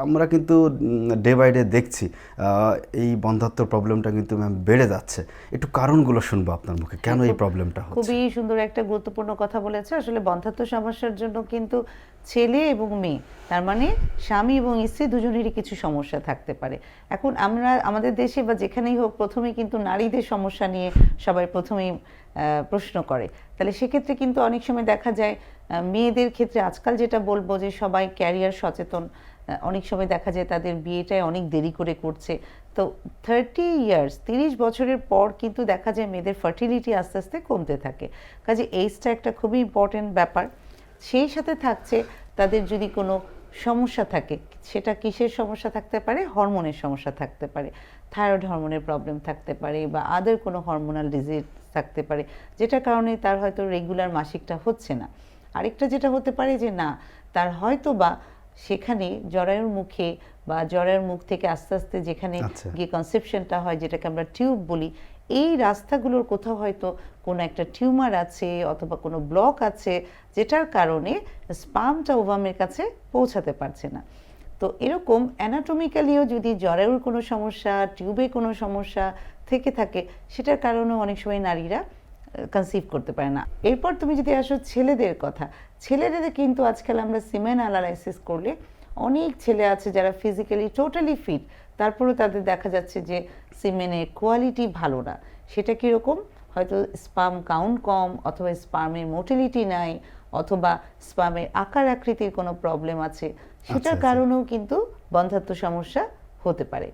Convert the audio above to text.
আমরা কিন্তু day by day দেখছি এই বন্ধাত্ম প্রবলেমটা কিন্তু ম্যাম বেড়ে যাচ্ছে। একটু কারণগুলো শুনব আপনার মুখে। কেন এই প্রবলেমটা হচ্ছে? খুবই সুন্দর একটা গুরুত্বপূর্ণ কথা বলেছে। আসলে বন্ধাত্ম সমস্যার জন্য কিন্তু ছেলে এবং মেয়ে তার মানে স্বামী এবং স্ত্রী দুজনেরই কিছু সমস্যা থাকতে পারে। এখন আমরা আমাদের দেশে বা যেখানেই হোক প্রথমে কিন্তু নারীদের সমস্যা নিয়ে সবাই প্রথমেই প্রশ্ন করে। তাহলে সেক্ষেত্রে কিন্তু অনেক সময় দেখা যায় মেয়েদের ক্ষেত্রে আজকাল যেটা বলব যে সবাই ক্যারিয়ার সচেতন অনেক সময় দেখা যায় তাদের বিয়েটাই অনেক দেরি করে করছে। তো থার্টি ইয়ার্স তিরিশ বছরের পর কিন্তু দেখা যায় মেয়েদের ফার্টিলিটি আস্তে আস্তে কমতে থাকে। কাজে এইজটা একটা খুবই ইম্পর্টেন্ট ব্যাপার। সেই সাথে থাকছে তাদের যদি কোনো সমস্যা থাকে, সেটা কিসের সমস্যা থাকতে পারে? হরমোনের সমস্যা থাকতে পারে। থাইরয়েড হরমোনের প্রবলেম থাকতে পারে বা আদার কোনো হরমোনাল ডিজিজ থাকতে পারে, যেটার কারণে তার হয়তো রেগুলার মাসিকটা হচ্ছে না। আরেকটা যেটা হতে পারে যে না, তার হয়তো বা সেখানে জরায়ুর মুখে বা জরায়ুর মুখ থেকে আস্তে আস্তে যেখানে আচ্ছা। গিয়ে কনসেপশনটা হয় যেটাকে আমরা টিউব বলি এই রাস্তাগুলোর কোথাও হয়তো কোনো একটা টিউমার আছে অথবা কোনো ব্লক আছে যেটার কারণে স্পামটা ওভামের কাছে পৌঁছাতে পারছে না তো এরকম অ্যানাটমিক্যালিও যদি জরায়ুর কোনো সমস্যা টিউবে কোনো সমস্যা থেকে থাকে সেটার কারণেও অনেক সময় নারীরা কনসিভ করতে পারে না। এরপর তুমি যদি আসো ছেলেদের কথা ছেলেদের কিন্তু আজকাল আমরা সিমেন অ্যানালাইসিস করলে অনেক ছেলে আছে যারা ফিজিক্যালি টোটালি ফিট তারপরেও তাদের দেখা যাচ্ছে যে সিমেনের কোয়ালিটি ভালো না। সেটা কীরকম? হয়তো স্পাম কাউন্ট কম অথবা স্পামের মোটিলিটি নাই অথবা স্পামের আকার আকৃতির কোনো প্রবলেম আছে। সেটার আচ্ছা। কারণেও কিন্তু বন্ধাত্ম সমস্যা হতে পারে।